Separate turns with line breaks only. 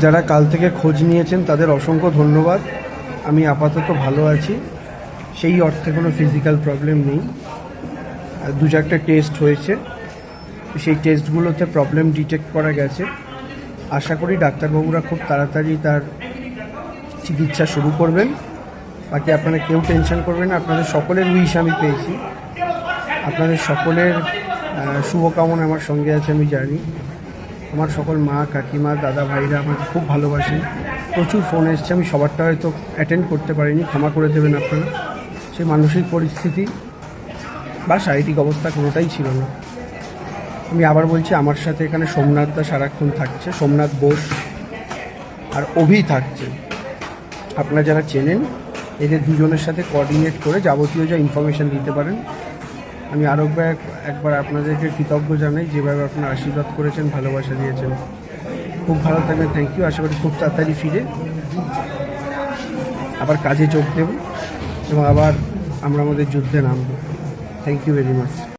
যারা কাল থেকে খোঁজ নিয়েছেন, তাদের অসংখ্য ধন্যবাদ। আমি আপাতত ভালো আছি। সেই অর্থে কোনো ফিজিক্যাল প্রবলেম নেই। দু চারটে টেস্ট হয়েছে। সেই টেস্টগুলোতে প্রবলেম ডিটেক্ট করা গেছে। আশা করি ডাক্তারবাবুরা খুব তাড়াতাড়ি তার চিকিৎসা শুরু করবেন। বাকি আপনারা কেউ টেনশন করবেন না। আপনাদের সকলের উইশ আমি পেয়েছি। আপনাদের সকলের শুভকামনা আমার সঙ্গে আছে, আমি জানি। আমার সকল মা, কাকিমা, দাদা ভাইরা আমাকে খুব ভালোবাসেন। প্রচুর ফোন এসছে, আমি সবারটা হয়তো অ্যাটেন্ড করতে পারিনি, ক্ষমা করে দেবেন আপনারা। সেই মানসিক পরিস্থিতি বা শারীরিক অবস্থা কোনোটাই ছিল না। আমি আবার বলছি, আমার সাথে এখানে সোমনাথ দা সারাক্ষণ থাকছে, সোমনাথ বোস আর অভি থাকছে। আপনারা যারা চেনেন, এদের দুজনের সাথে কোঅর্ডিনেট করে যাবতীয় যা ইনফরমেশান দিতে পারেন আমি আরও একবার আপনাদেরকে কৃতজ্ঞ জানাই যেভাবে আপনার আশীর্বাদ করেছেন, ভালোবাসা দিয়েছেন। খুব ভালো থাকবেন থ্যাংক ইউ আশা করি খুব তাড়াতাড়ি ফিরে আবার কাজে যোগ দেব এবং আবার আমরা আমাদের যুদ্ধে নামব। Thank you very much